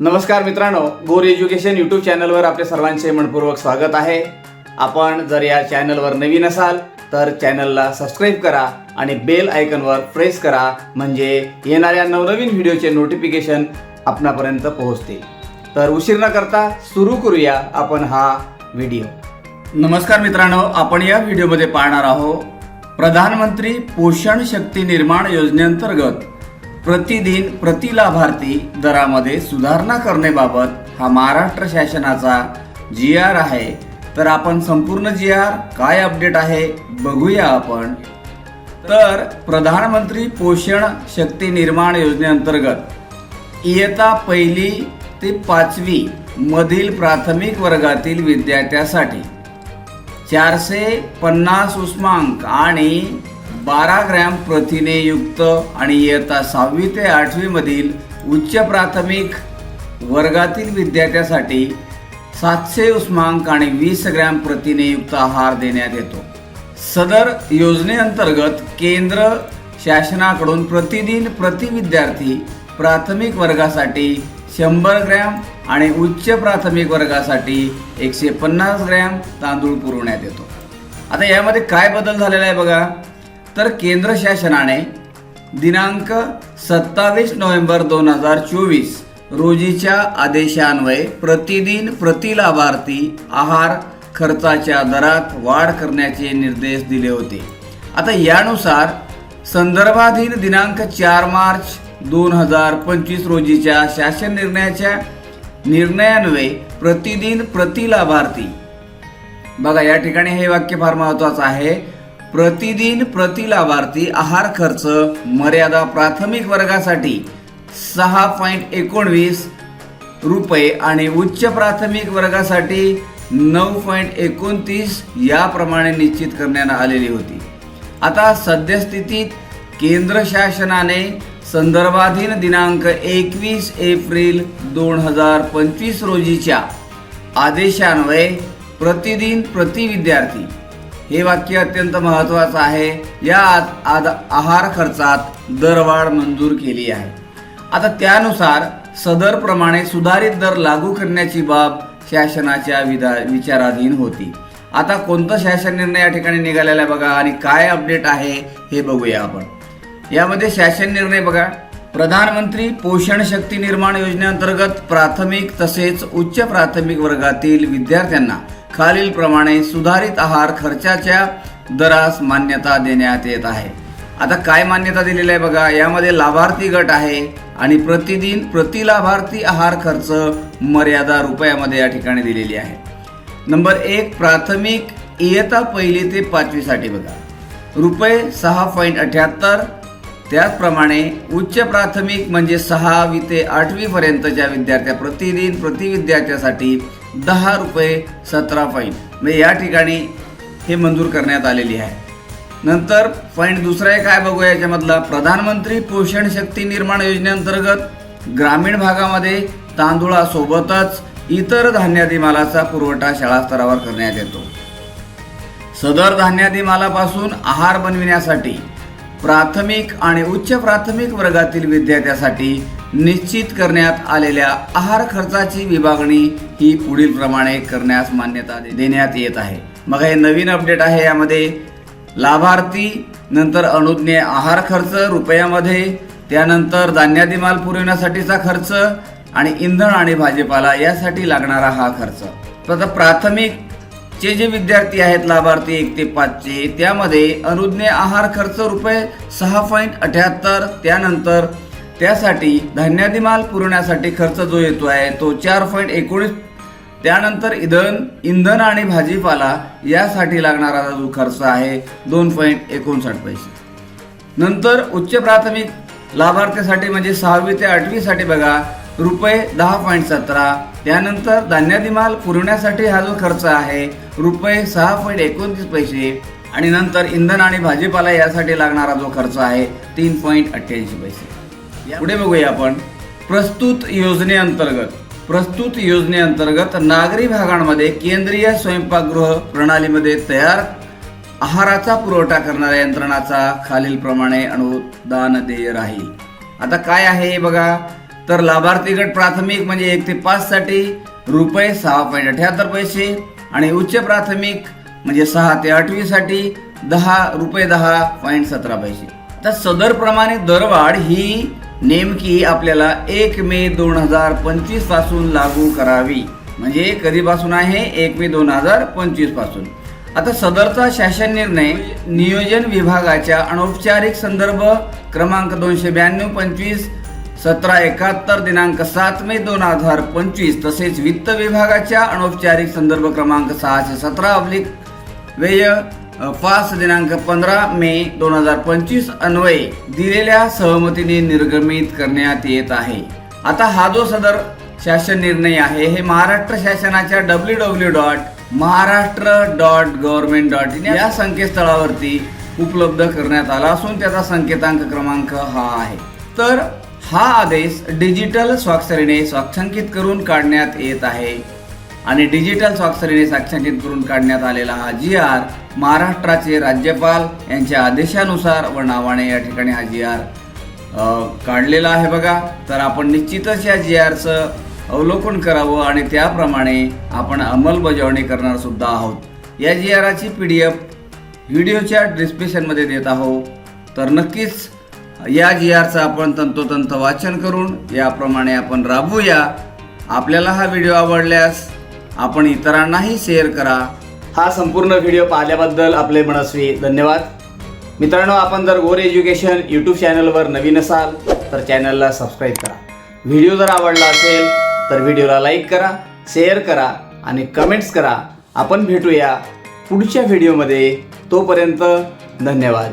नमस्कार मित्रांनो गोर एज्युकेशन यूट्यूब चॅनलवर आपले सर्वांचे मनपूर्वक स्वागत आहे. आपण जर या चॅनलवर नवीन असाल तर चॅनलला सबस्क्राईब करा आणि बेल आयकनवर प्रेस करा म्हणजे येणाऱ्या नवनवीन व्हिडिओचे नोटिफिकेशन आपणापर्यंत पोहोचते तर उशीर न करता सुरू करूया आपण हा व्हिडिओ. नमस्कार मित्रांनो आपण या व्हिडिओमध्ये पाहणार आहोत प्रधानमंत्री पोषण शक्ती निर्माण योजनेअंतर्गत प्रतिदिन प्रति लाभार्थी दरामध्ये सुधारणा करण्याबाबत हा महाराष्ट्र शासनाचा जी आर आहे. तर आपण संपूर्ण जी आर काय अपडेट आहे बघूया आपण. तर प्रधानमंत्री पोषण शक्ती निर्माण योजनेअंतर्गत इयत्ता पहिली ते पाचवी मधील प्राथमिक वर्गातील विद्यार्थ्यासाठी चारशे पन्नास उष्मांक आणि बारा ग्रॅम प्रथिनेयुक्त आणि इयत्ता सहावी ते आठवीमधील उच्च प्राथमिक वर्गातील विद्यार्थ्यासाठी सातशे उष्मांक आणि वीस ग्रॅम प्रथिनेयुक्त आहार देण्यात येतो. सदर योजनेअंतर्गत केंद्र शासनाकडून प्रतिदिन प्रति विद्यार्थी प्राथमिक वर्गासाठी शंभर ग्रॅम आणि उच्च प्राथमिक वर्गासाठी एकशे पन्नास ग्रॅम तांदूळ पुरवण्यात येतो. आता यामध्ये काय बदल झालेला आहे बघा. तर केंद्र शासनाने दिनांक सत्तावीस नोव्हेंबर दोन हजार चोवीस रोजीच्या आदेशान्वये प्रतिदिन प्रति लाभार्थी आहार खर्चाच्या दरात वाढ करण्याचे निर्देश दिले होते. आता यानुसार संदर्भाधीन दिनांक चार मार्च दोन हजार पंचवीस रोजीच्या शासन निर्णयाच्या निर्णयान्वये प्रतिदिन प्रति लाभार्थी. बघा या ठिकाणी हे वाक्य फार महत्वाचं आहे. प्रतिदिन प्रति लाभार्थी आहार खर्च मर्यादा प्राथमिक वर्गासाठी सहा पॉईंट एकोणवीस रुपये आणि उच्च प्राथमिक वर्गासाठी नऊ पॉईंट एकोणतीस याप्रमाणे निश्चित करण्यात आलेली होती. आता सद्यस्थितीत केंद्र शासनाने संदर्भाधीन दिनांक एकवीस एप्रिल दोन हजार पंचवीस रोजीच्या आदेशान्वये प्रतिदिन प्रति विद्यार्थी हे वाक्य अत्यंत महत्त्वाचं आहे. या आद- आद- आहार खर्चात दरवाढ मंजूर केली आहे. आता त्यानुसार सदरप्रमाणे सुधारित दर लागू करण्याची बाब शासनाच्या विधा विचाराधीन होती. आता कोणतं शासन निर्णय या ठिकाणी निघालेला आहे बघा आणि काय अपडेट आहे हे बघूया आपण. यामध्ये शासन निर्णय बघा. प्रधानमंत्री पोषण शक्ती निर्माण योजनेअंतर्गत प्राथमिक तसेच उच्च प्राथमिक वर्गातील विद्यार्थ्यांना खालीलप्रमाणे सुधारित आहार खर्चाच्या दरास मान्यता देण्यात येत आहे. आता काय मान्यता दिलेली आहे बघा यामध्ये लाभार्थी गट आहे आणि प्रतिदिन प्रति लाभार्थी आहार खर्च मर्यादा रुपयामध्ये या ठिकाणी दिलेली आहे. नंबर एक प्राथमिक इयता पहिली ते पाचवीसाठी बघा. रुपये सहा पॉईंट अठ्याहत्तर त्याचप्रमाणे उच्च प्राथमिक म्हणजे सहावी ते आठवीपर्यंतच्या विद्यार्थ्या प्रतिदिन प्रति विद्यार्थ्यासाठी दहा रुपये सतरा फाईन म्हणजे या ठिकाणी हे मंजूर करण्यात आलेली आहे. नंतर पॉईंट दुसरा आहे काय बघूया याच्यामधला? प्रधानमंत्री पोषण शक्ती निर्माण योजनेअंतर्गत ग्रामीण भागामध्ये तांदूळासोबतच इतर धान्यादी मालाचा पुरवठा शाळा स्तरावर करण्यात येतो. सदर धान्यादी मालापासून आहार बनविण्यासाठी प्राथमिक आणि उच्च प्राथमिक वर्गातील विद्यार्थ्यासाठी निश्चित करण्यात आलेल्या आहार खर्चाची विभागणी ही पुढील प्रमाणे करण्यास मान्यता दे- देण्यात येत आहे. मग हे नवीन अपडेट आहे यामध्ये लाभार्थी नंतर अनुज्ञे आहार खर्च रुपयामध्ये त्यानंतर धान्यादी माल पुरवण्यासाठीचा खर्च आणि इंधन आणि भाजीपाला यासाठी लागणारा हा खर्च. तर आता प्राथमिक चे जे विद्यार्थी आहेत लाभार्थी एक ते पाचचे त्यामध्ये अनुज्ञे आहार खर्च रुपये सहा पॉईंट अठ्याहत्तर त्यानंतर त्यासाठी धान्यादी माल पुरवण्यासाठी खर्च जो येतो आहे तो चार पॉईंट एकोणीस त्यानंतर इंधन इंधन आणि भाजीपाला यासाठी लागणारा जो खर्च आहे दोन पॉईंट एकोणसाठ पैसे. नंतर उच्च प्राथमिक लाभार्थ्यासाठी म्हणजे सहावी ते आठवीसाठी बघा रुपये दहा पॉईंट सतरा. त्यानंतर धान्यादी माल पुरवण्यासाठी हा जो खर्च आहे रुपये सहा पॉईंट एकोणतीस पैसे. आणि नंतर इंधन आणि भाजीपाला यासाठी लागणारा जो खर्च आहे तीन पॉईंट अठ्ठ्याऐंशी पैसे. पुढे बघूया आपण. प्रस्तुत योजनेअंतर्गत प्रस्तुत योजनेअंतर्गत नागरी भागांमध्ये केंद्रीय स्वयंपाकगृह प्रणालीमध्ये तयार आहाराचा पुरवठा करणाऱ्या यंत्रणाचा खालीलप्रमाणे अनुदान देय राहील. आता काय आहे हे बघा. तर लाभार्थी गट प्राथमिक म्हणजे एक ते पाच साठी रुपये सहा पॉईंट अठ्याहत्तर पैसे आणि उच्च प्राथमिक म्हणजे सहा ते आठवी साठी दहा रुपये दहा पॉईंट सतरा पैसे. तर सदरप्रमाणे दरवाढ ही नेमकी आपल्याला एक मे दोन हजार पंचवीसपासून लागू करावी. म्हणजे कधीपासून आहे? एक मे दोन हजार पंचवीसपासून. आता सदरचा शासन निर्णय नियोजन विभागाच्या अनौपचारिक संदर्भ क्रमांक दोनशे ब्याण्णव पंचवीस सतरा एकाहत्तर दिनांक सात मे दोन हजार पंचवीस तसेच वित्त विभागाच्या अनौपचारिक संदर्भ क्रमांक सहाशे सतरा अब्लिक व्यय पाच दिनांक पंधरा मे दोन हजार पंचवीस अन्वये दिलेल्या सहमतीने निर्गमित करण्यात येत आहे. आता हा जो सदर शासन निर्णय आहे हे महाराष्ट्र शासनाच्या W W dot Maharashtra dot government dot in या संकेतस्थळावरती उपलब्ध करण्यात आला असून त्याचा संकेतांक क्रमांक हा आहे. तर हा आदेश डिजिटल स्वाक्षरीने स्वाक्षांकित करून काढण्यात येत आहे. आणि डिजिटल स्वाक्षरीने साक्षांकित करून काढण्यात आलेला हा जी आर महाराष्ट्राचे राज्यपाल यांच्या आदेशानुसार व नावाने या ठिकाणी हा जी आर काढलेला आहे बघा. तर आपण निश्चितच या जी आरचं अवलोकन करावं आणि त्याप्रमाणे आपण अंमलबजावणी करणार सुद्धा आहोत. या जी आराची पी डी एफ व्हिडिओच्या डिस्क्रिप्शनमध्ये देत आहोत. तर नक्कीच या जी आरचं आपण तंतोतंत वाचन करून याप्रमाणे आपण राबवूया आपल्याला हा व्हिडिओ आवडल्यास आपण इतरांनाही शेअर करा. हा संपूर्ण व्हिडिओ पाहिल्याबद्दल आपले मनस्वी धन्यवाद. मित्रांनो आपण जर गोर एज्युकेशन यूट्यूब चॅनलवर नवीन असाल तर चॅनलला सबस्क्राईब करा. व्हिडिओ जर आवडला असेल तर व्हिडिओला लाईक करा शेअर करा आणि कमेंट्स करा. आपण भेटूया पुढच्या व्हिडिओमध्ये तोपर्यंत धन्यवाद.